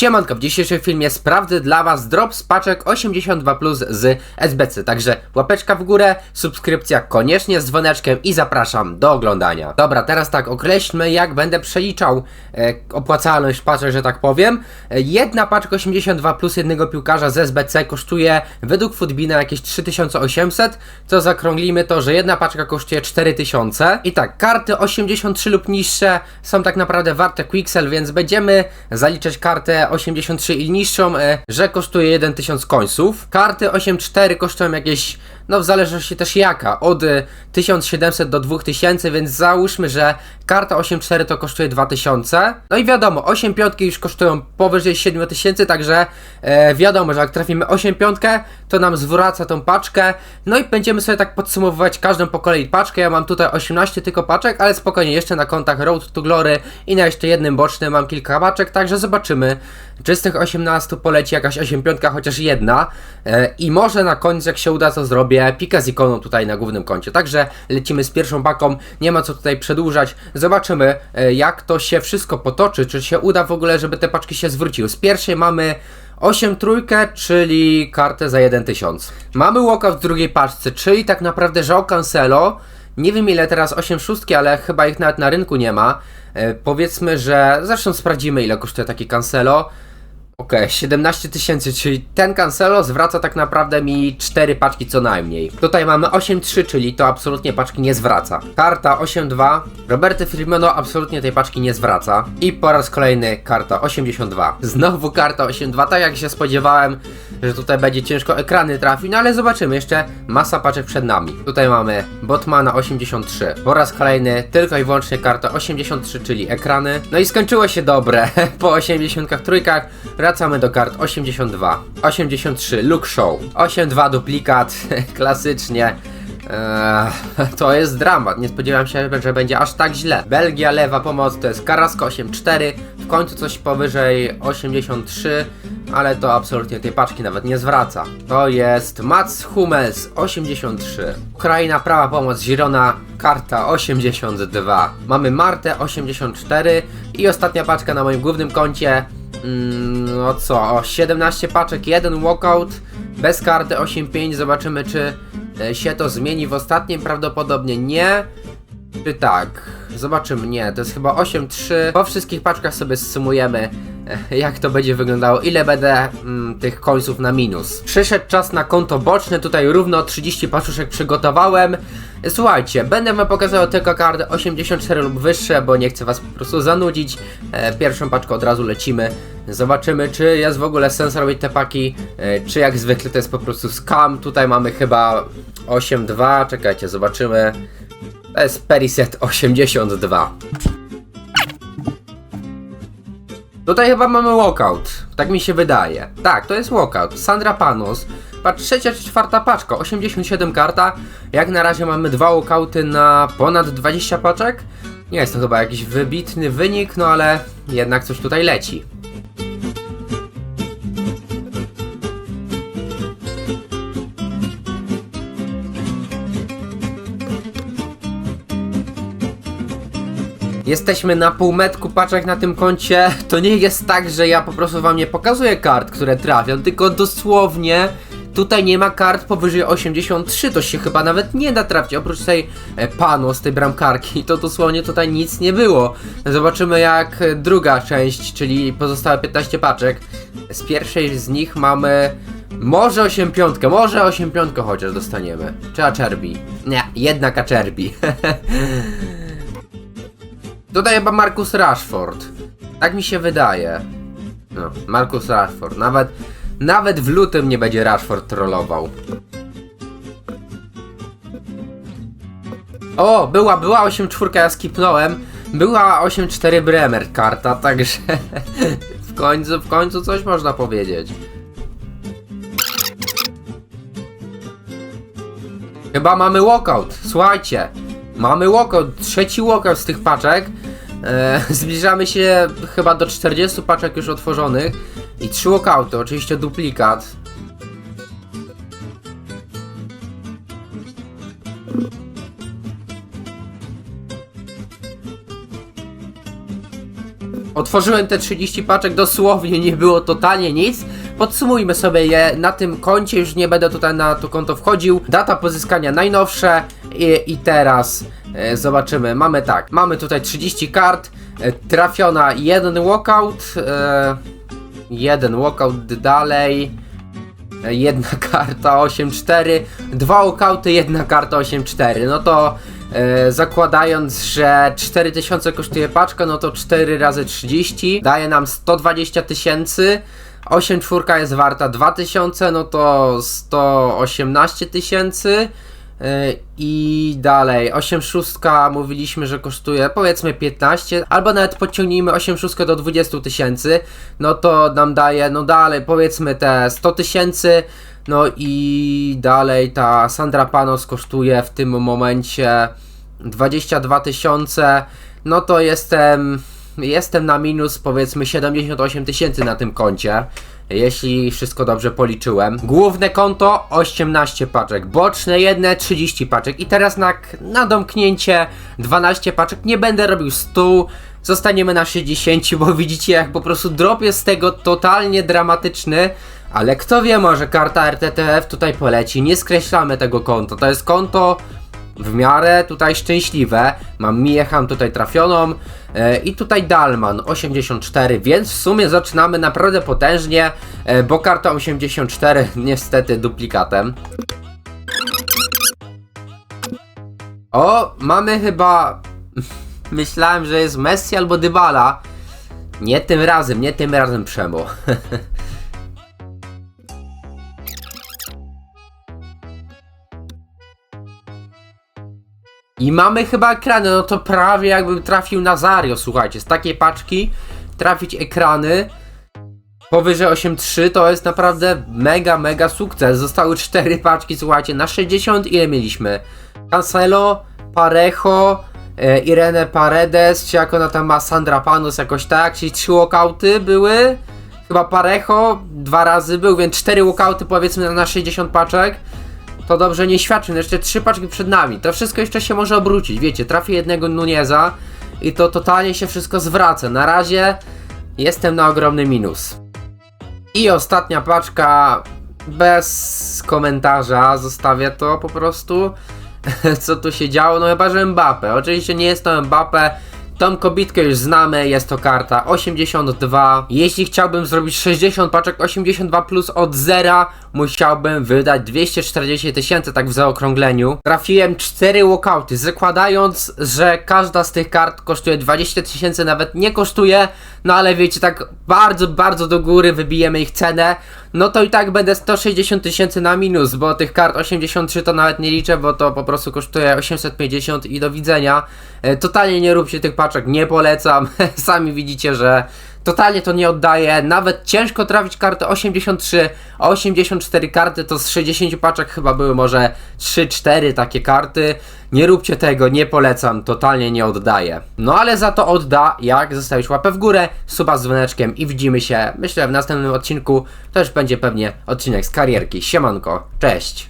Siemanko, w dzisiejszym filmie sprawdzę dla Was drop z paczek 82 plus z SBC, także łapeczka w górę, subskrypcja koniecznie z dzwoneczkiem i zapraszam do oglądania. Dobra, teraz tak, określmy jak będę przeliczał e, opłacalność paczek, że tak powiem. E, jedna paczka 82 plus jednego piłkarza z SBC kosztuje według Foodbina jakieś 3800, co zakrąglimy to, że jedna paczka kosztuje 4000. I tak, karty 83 lub niższe są tak naprawdę warte Quixel, więc będziemy zaliczać kartę 83 i niższą, e, że kosztuje 1000 końców. Karty 84 kosztują jakieś, no w zależności też jaka, od e, 1700 do 2000, więc załóżmy, że karta 84 to kosztuje 2000. No i wiadomo, 8 piątki już kosztują powyżej 7000, także e, wiadomo, że jak trafimy 8 piątkę, to nam zwraca tą paczkę. No i będziemy sobie tak podsumowywać każdą po kolei paczkę. Ja mam tutaj 18 tylko paczek, ale spokojnie, jeszcze na kontach Road to Glory i na jeszcze jednym bocznym mam kilka paczek, także zobaczymy, czy z tych 18 poleci jakaś 8 piątka, chociaż jedna. E, I może na koniec, jak się uda, to zrobię pika z ikoną tutaj na głównym koncie. Także lecimy z pierwszą paką, nie ma co tutaj przedłużać. Zobaczymy, e, jak to się wszystko potoczy, czy się uda w ogóle, żeby te paczki się zwróciły. Z pierwszej mamy 8 trójkę, czyli kartę za 1000. Mamy walkout w drugiej paczce, czyli tak naprawdę João Cancelo. Nie wiem ile teraz 8 szóstki, ale chyba ich nawet na rynku nie ma. E, powiedzmy, że zresztą sprawdzimy ile kosztuje taki Cancelo. Okej, 17 tysięcy, czyli ten Cancelo zwraca tak naprawdę mi 4 paczki co najmniej. Tutaj mamy 8-3, czyli to absolutnie paczki nie zwraca. Karta 8-2, Roberto Firmino absolutnie tej paczki nie zwraca. I po raz kolejny karta 82. Znowu karta 8-2, tak jak się spodziewałem, że tutaj będzie ciężko ekrany trafić, no ale zobaczymy, jeszcze masa paczek przed nami. Tutaj mamy Botmana 83. Po raz kolejny tylko i wyłącznie karta 83, czyli ekrany. No i skończyło się dobre. po 83 wracamy do kart 82. 83 Look Show. 8-2 duplikat, klasycznie. Eee, to jest dramat. Nie spodziewałem się, że będzie aż tak źle. Belgia, lewa pomoc to jest Carrasco 8-4. W końcu coś powyżej 83, ale to absolutnie tej paczki nawet nie zwraca. To jest Mats Hummels 83. Ukraina, prawa pomoc Girona, karta 82. Mamy Martę 84 i ostatnia paczka na moim głównym koncie. Mm, no co, o 17 paczek, jeden walkout, bez karty 8-5, zobaczymy czy e, się to zmieni w ostatnim, prawdopodobnie nie, czy tak, zobaczymy, nie, to jest chyba 8-3, po wszystkich paczkach sobie zsumujemy e, jak to będzie wyglądało, ile będę mm, tych końców na minus. Przyszedł czas na konto boczne, tutaj równo 30 paczuszek przygotowałem. Słuchajcie, będę wam pokazywał tylko karty 84 lub wyższe, bo nie chcę was po prostu zanudzić. E, pierwszą paczką od razu lecimy. Zobaczymy, czy jest w ogóle sens robić te paki, e, czy jak zwykle to jest po prostu scam. Tutaj mamy chyba 8.2, czekajcie, zobaczymy. To jest Periset 82. Tutaj chyba mamy walkout, tak mi się wydaje. Tak, to jest walkout. Sandra Panos. Trzecia czy czwarta paczka, 87 karta. Jak na razie mamy dwa walkouty na ponad 20 paczek. Nie jest to chyba jakiś wybitny wynik, no ale jednak coś tutaj leci. Jesteśmy na półmetku paczek na tym koncie. To nie jest tak, że ja po prostu wam nie pokazuję kart, które trafią, tylko dosłownie tutaj nie ma kart powyżej 83. To się chyba nawet nie da trafić. Oprócz tej e, panu z tej bramkarki, to dosłownie tutaj nic nie było. Zobaczymy jak e, druga część, czyli pozostałe 15 paczek. Z pierwszej z nich mamy może 8 piątkę, może 8 piątkę chociaż dostaniemy. Czy Acerbi? Nie, jednak Acerbi. Tutaj chyba Marcus Rashford. Tak mi się wydaje. No, Marcus Rashford. Nawet, nawet w lutym nie będzie Rashford trollował. O, była, była 8-4, ja skipnąłem. Była 8-4 Bremer karta, także w końcu, w końcu coś można powiedzieć. Chyba mamy walkout, słuchajcie. Mamy walkout, trzeci walkout z tych paczek. E, zbliżamy się chyba do 40 paczek już otworzonych. I trzy walkouty, oczywiście duplikat. Otworzyłem te 30 paczek, dosłownie nie było totalnie nic. Podsumujmy sobie je na tym koncie, już nie będę tutaj na to konto wchodził. Data pozyskania najnowsze i, i teraz e, zobaczymy. Mamy tak, mamy tutaj 30 kart, e, trafiona jeden walkout, e, jeden walkout dalej. Jedna karta 8-4, dwa walkouty, jedna karta 8-4. No to e, zakładając, że 4000 kosztuje paczka, no to 4 razy 30 daje nam 120 tysięcy. 8 czwórka jest warta 2000, no to 118 tysięcy. I dalej, 8 szóstka mówiliśmy, że kosztuje powiedzmy 15, albo nawet podciągnijmy 8 szóstkę do 20 tysięcy, no to nam daje, no dalej powiedzmy te 100 tysięcy, no i dalej ta Sandra Panos kosztuje w tym momencie 22 tysiące, no to jestem, jestem na minus powiedzmy 78 tysięcy na tym koncie. Jeśli wszystko dobrze policzyłem. Główne konto 18 paczek, boczne jedne 30 paczek i teraz na, na domknięcie 12 paczek nie będę robił 100, zostaniemy na 60, bo widzicie jak po prostu drop jest z tego totalnie dramatyczny. Ale kto wie, może karta RTTF tutaj poleci, nie skreślamy tego konta, to jest konto w miarę tutaj szczęśliwe. Mam Miecham tutaj trafioną i tutaj Dalman 84, więc w sumie zaczynamy naprawdę potężnie, e, bo karta 84 niestety duplikatem. O, mamy chyba... Myślałem, że jest Messi albo Dybala. Nie tym razem, nie tym razem Przemo. I mamy chyba ekrany, no to prawie jakbym trafił na Zario, słuchajcie, z takiej paczki trafić ekrany powyżej 8.3 to jest naprawdę mega, mega sukces. Zostały 4 paczki, słuchajcie, na 60 ile mieliśmy? Cancelo, Parejo, e, Irene Paredes, czy jak ona tam ma, Sandra Panos jakoś tak, czyli 3 walkouty były. Chyba Parejo dwa razy był, więc 4 walkouty powiedzmy na 60 paczek to dobrze nie świadczy. No jeszcze trzy paczki przed nami. To wszystko jeszcze się może obrócić. Wiecie, trafi jednego Nuneza i to totalnie się wszystko zwraca. Na razie jestem na ogromny minus. I ostatnia paczka bez komentarza. Zostawię to po prostu. Co tu się działo? No chyba, że Mbappe. Oczywiście nie jest to Mbappe. Tą kobitkę już znamy, jest to karta 82. Jeśli chciałbym zrobić 60 paczek 82 plus od zera, musiałbym wydać 240 tysięcy, tak w zaokrągleniu. Trafiłem 4 walkouty, zakładając, że każda z tych kart kosztuje 20 tysięcy, nawet nie kosztuje, no ale wiecie, tak bardzo, bardzo do góry wybijemy ich cenę, no to i tak będę 160 tysięcy na minus, bo tych kart 83 to nawet nie liczę, bo to po prostu kosztuje 850 i do widzenia. E, Totalnie nie róbcie tych paczek, nie polecam. Sami widzicie, że totalnie to nie oddaje. Nawet ciężko trafić kartę 83, a 84 karty to z 60 paczek chyba były może 3-4 takie karty. Nie róbcie tego, nie polecam, totalnie nie oddaje. No ale za to odda, jak zostawić łapę w górę, suba z dzwoneczkiem i widzimy się, myślę w następnym odcinku, to będzie pewnie odcinek z karierki. Siemanko, cześć!